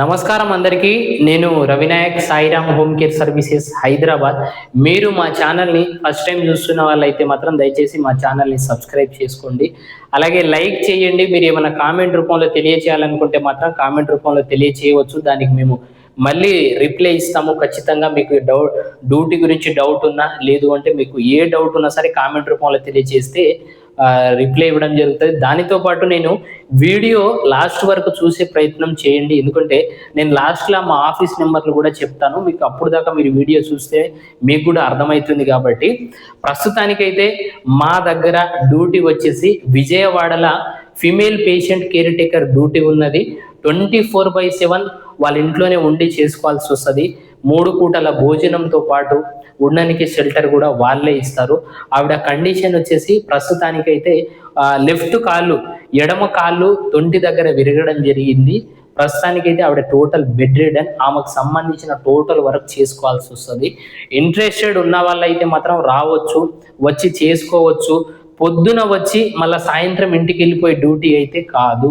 నమస్కారం అందరికీ. నేను Ravinayak Sairam home care services Hyderabad. మీరు మా ఛానల్ని ఫస్ట్ టైం చూస్తున్న వాళ్ళైతే మాత్రం దయచేసి మా ఛానల్ని సబ్స్క్రైబ్ చేసుకోండి. అలాగే లైక్ చేయండి. మీరు ఏమైనా కామెంట్ రూపంలో తెలియచేయాలనుకుంటే మాత్రం కామెంట్ రూపంలో తెలియచేయవచ్చు. దానికి మేము మళ్ళీ రిప్లై ఇస్తాము. ఖచ్చితంగా మీకు డౌట్ డ్యూటీ గురించి డౌట్ ఉన్నా లేదు అంటే మీకు ఏ డౌట్ ఉన్నా సరే కామెంట్ రూపంలో తెలియజేస్తే రిప్లై ఇవ్వడం జరుగుతుంది. దానితో పాటు నేను వీడియో లాస్ట్ వరకు చూసే ప్రయత్నం చేయండి. ఎందుకంటే నేను లాస్ట్లో మా ఆఫీస్ నెంబర్లు కూడా చెప్తాను. మీకు అప్పుడు దాకా మీరు వీడియో చూస్తే మీకు కూడా అర్థమవుతుంది కాబట్టి. ప్రస్తుతానికైతే మా దగ్గర డ్యూటీ వచ్చేసి విజయవాడల female patient care taker duty ఉన్నది. ట్వంటీ ఫోర్ బై సెవెన్ వాళ్ళ ఇంట్లోనే ఉండి చేసుకోవాల్సి వస్తుంది. మూడు పూటల భోజనంతో పాటు ఉండడానికి షెల్టర్ కూడా వాళ్ళే ఇస్తారు. ఆవిడ కండిషన్ వచ్చేసి ప్రస్తుతానికైతే లెఫ్ట్ కాళ్ళు ఎడమ కాళ్ళు తొంటి దగ్గర విరగడం జరిగింది. ప్రస్తుతానికైతే ఆవిడ టోటల్ బెడ్ రిడన్ ఆమెకు సంబంధించిన టోటల్ వర్క్ చేసుకోవాల్సి వస్తుంది. ఇంట్రెస్టెడ్ ఉన్న వాళ్ళైతే మాత్రం రావచ్చు వచ్చి చేసుకోవచ్చు. పొద్దున వచ్చి మళ్ళీ సాయంత్రం ఇంటికి వెళ్ళిపోయే డ్యూటీ అయితే కాదు.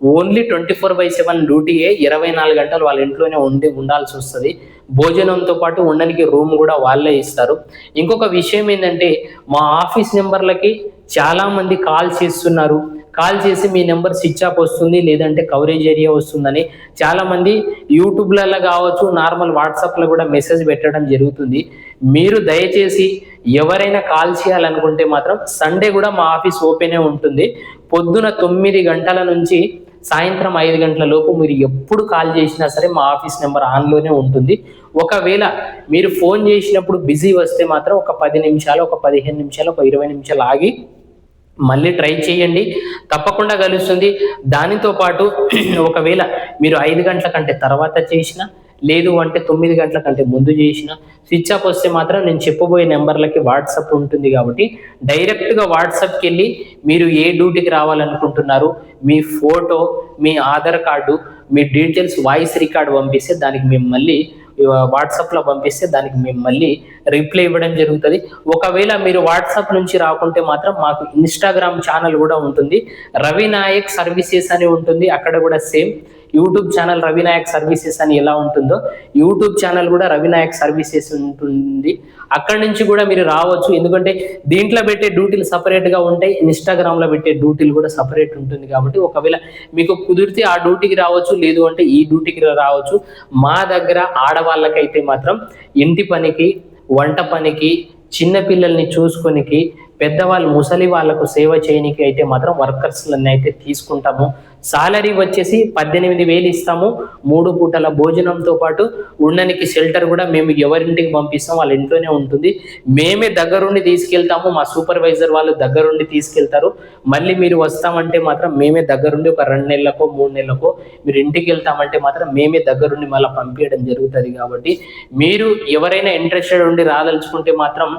Only twenty four by seven డ్యూటీయే ఇరవై నాలుగు గంటలు వాళ్ళ ఇంట్లోనే ఉండి ఉండాల్సి వస్తుంది. భోజనంతో పాటు ఉండడానికి రూమ్ కూడా వాళ్ళే ఇస్తారు. ఇంకొక విషయం ఏంటంటే మా ఆఫీస్ నెంబర్లకి చాలామంది కాల్ చేస్తున్నారు. కాల్ చేసి మీ నెంబర్ స్విచ్ ఆఫ్ వస్తుంది లేదంటే కవరేజ్ ఏరియా వస్తుందని. చాలామంది యూట్యూబ్లలో కావచ్చు నార్మల్ వాట్సాప్లో కూడా మెసేజ్ పెట్టడం జరుగుతుంది. మీరు దయచేసి ఎవరైనా కాల్ చేయాలనుకుంటే మాత్రం సండే కూడా మా ఆఫీస్ ఓపెనే ఉంటుంది. పొద్దున తొమ్మిది గంటల నుంచి సాయంత్రం ఐదు గంటల లోపు మీరు ఎప్పుడు కాల్ చేసినా సరే మా ఆఫీస్ నెంబర్ ఆన్లోనే ఉంటుంది. ఒకవేళ మీరు ఫోన్ చేసినప్పుడు బిజీ వస్తే మాత్రం ఒక పది నిమిషాలు ఒక పదిహేను నిమిషాలు ఒక ఇరవై నిమిషాలు ఆగి మళ్ళీ ట్రై చేయండి. తప్పకుండా కలుస్తుంది. దానితో పాటు ఒకవేళ మీరు ఐదు గంటల కంటే తర్వాత చేసిన లేదు అంటే తొమ్మిది గంటల కంటే ముందు చేసిన. స్విచ్ ఆఫ్ వస్తే మాత్రం నేను చెప్పబోయే నెంబర్లకి వాట్సాప్ ఉంటుంది కాబట్టి డైరెక్ట్గా వాట్సాప్కి వెళ్ళి మీరు ఏ డ్యూటీకి రావాలనుకుంటున్నారు మీ ఫోటో మీ ఆధార్ కార్డు మీ డీటెయిల్స్ వాయిస్ రికార్డు పంపిస్తే దానికి మేము మళ్ళీ వాట్సాప్లో పంపిస్తే దానికి మేము మళ్ళీ రిప్లై ఇవ్వడం జరుగుతుంది. ఒకవేళ మీరు వాట్సాప్ నుంచి రాకుంటే మాత్రం మాకు ఇన్స్టాగ్రామ్ ఛానల్ కూడా ఉంటుంది. రవి నాయక్ సర్వీసెస్ అని ఉంటుంది. అక్కడ కూడా same. YouTube channel Ravinayak services అని ఎలా ఉంటుందో యూట్యూబ్ ఛానల్ కూడా రవినాయక్ సర్వీసెస్ ఉంటుంది. అక్కడి నుంచి కూడా మీరు రావచ్చు. ఎందుకంటే దీంట్లో పెట్టే డ్యూటీలు సపరేట్గా ఉంటాయి. ఇన్స్టాగ్రామ్లో పెట్టే డ్యూటీలు కూడా సపరేట్ ఉంటుంది కాబట్టి ఒకవేళ మీకు కుదిరితే ఆ డ్యూటీకి రావచ్చు. లేదు అంటే ఈ డ్యూటీకి రావచ్చు. మా దగ్గర ఆడవాళ్ళకైతే మాత్రం ఇంటి పనికి వంట పనికి చిన్నపిల్లల్ని చూసుకొనికి పెద్దవాళ్ళు ముసలి వాళ్ళకు సేవ చేయనికి అయితే మాత్రం వర్కర్స్లన్నీ అయితే తీసుకుంటాము. సాలరీ వచ్చేసి పద్దెనిమిది వేలు ఇస్తాము. మూడు పూటల భోజనంతో పాటు ఉండడానికి షెల్టర్ కూడా మేము ఎవరింటికి పంపిస్తాం వాళ్ళ ఇంట్లోనే ఉంటుంది. మేమే దగ్గరుండి తీసుకెళ్తాము. మా సూపర్వైజర్ వాళ్ళు దగ్గరుండి తీసుకెళ్తారు. మళ్ళీ మీరు వస్తామంటే మాత్రం మేమే దగ్గరుండి ఒక రెండు నెలలకో మూడు నెలలకో మీరు ఇంటికి వెళ్తామంటే మాత్రం మేమే దగ్గరుండి మళ్ళీ పంపించడం జరుగుతుంది కాబట్టి మీరు ఎవరైనా ఇంట్రెస్టెడ్ ఉండి రాదలుచుకుంటే మాత్రం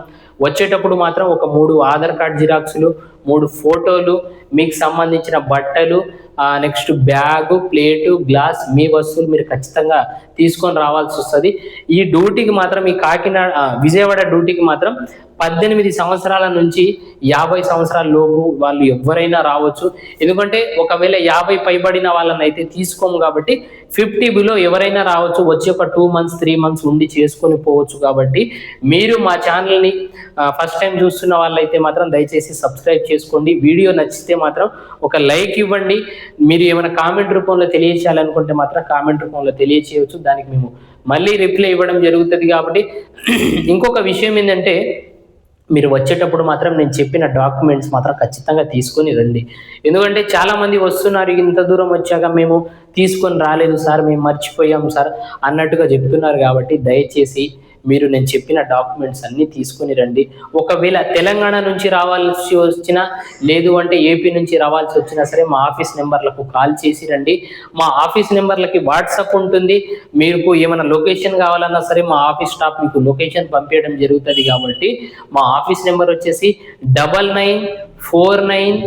వచ్చేటప్పుడు మాత్రం ఒక మూడు ఆధార్ కార్డ్ జిరాక్స్లు మూడు ఫోటోలు మీకు సంబంధించిన బట్టలు నెక్స్ట్ బ్యాగు ప్లేటు గ్లాస్ మీ వస్తువులు మీరు ఖచ్చితంగా తీసుకొని రావాల్సి వస్తుంది. ఈ డ్యూటీకి మాత్రం ఈ కాకినాడ విజయవాడ డ్యూటీకి మాత్రం పద్దెనిమిది సంవత్సరాల నుంచి యాభై సంవత్సరాల లోపు వాళ్ళు ఎవరైనా రావచ్చు. ఎందుకంటే ఒకవేళ యాభై పైబడిన వాళ్ళని అయితే తీసుకోము కాబట్టి ఫిఫ్టీ బిలో ఎవరైనా రావచ్చు. వచ్చి ఒక టూ మంత్స్ త్రీ మంత్స్ ఉండి చేసుకొని పోవచ్చు కాబట్టి మీరు మా ఛానల్ని ఫస్ట్ టైం చూస్తున్న వాళ్ళైతే మాత్రం దయచేసి సబ్స్క్రైబ్ చేసుకోండి. వీడియో నచ్చితే మాత్రం ఒక లైక్ ఇవ్వండి. మీరు ఏమైనా కామెంట్ రూపంలో తెలియచేయాలనుకుంటే మాత్రం కామెంట్ రూపంలో తెలియచేయవచ్చు. దానికి మేము మళ్ళీ రిప్లై ఇవ్వడం జరుగుతుంది కాబట్టి ఇంకొక విషయం ఏంటంటే మీరు వచ్చేటప్పుడు మాత్రం నేను చెప్పిన డాక్యుమెంట్స్ మాత్రం ఖచ్చితంగా తీసుకొని రండి. ఎందుకంటే చాలామంది వస్తున్నారు ఇంత దూరం వచ్చాక మేము తీసుకొని రాలేదు సార్ మేము మర్చిపోయాం సార్ అన్నట్టుగా చెప్తున్నారు కాబట్టి దయచేసి మీరు నేను చెప్పిన డాక్యుమెంట్స్ అన్నీ తీసుకొని రండి. ఒకవేళ తెలంగాణ నుంచి రావాల్సి వచ్చినా లేదు అంటే ఏపీ నుంచి రావాల్సి వచ్చినా సరే మా ఆఫీస్ నెంబర్లకు కాల్ చేసి రండి. మా ఆఫీస్ నెంబర్లకి వాట్సాప్ ఉంటుంది. మీకు ఏమైనా లొకేషన్ కావాలన్నా సరే మా ఆఫీస్ స్టాఫ్ మీకు లొకేషన్ పంపించడం జరుగుతుంది కాబట్టి మా ఆఫీస్ నెంబర్ వచ్చేసి double nine four nine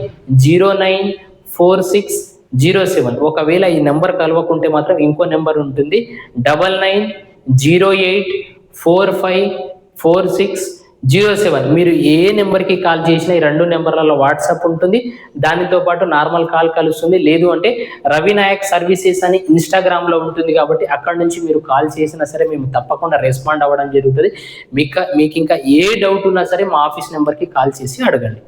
zero nine four six zero seven. ఒకవేళ ఈ నెంబర్ కలవకుంటే మాత్రం ఇంకో నెంబర్ ఉంటుంది. Double nine zero eight four five four six zero seven. మీరు ఏ నెంబర్కి కాల్ చేసినా ఈ రెండు నెంబర్లలో వాట్సాప్ ఉంటుంది. దానితో పాటు నార్మల్ కాల్ కలుస్తుంది. లేదు అంటే రవినాయక్ సర్వీసెస్ అని ఇన్స్టాగ్రామ్లో ఉంటుంది కాబట్టి అక్కడ నుంచి మీరు కాల్ చేసినా సరే మేము తప్పకుండా రెస్పాండ్ అవ్వడం జరుగుతుంది. మీకు మీకు ఇంకా ఏ డౌట్ ఉన్నా సరే మా ఆఫీస్ నెంబర్కి కాల్ చేసి అడగండి.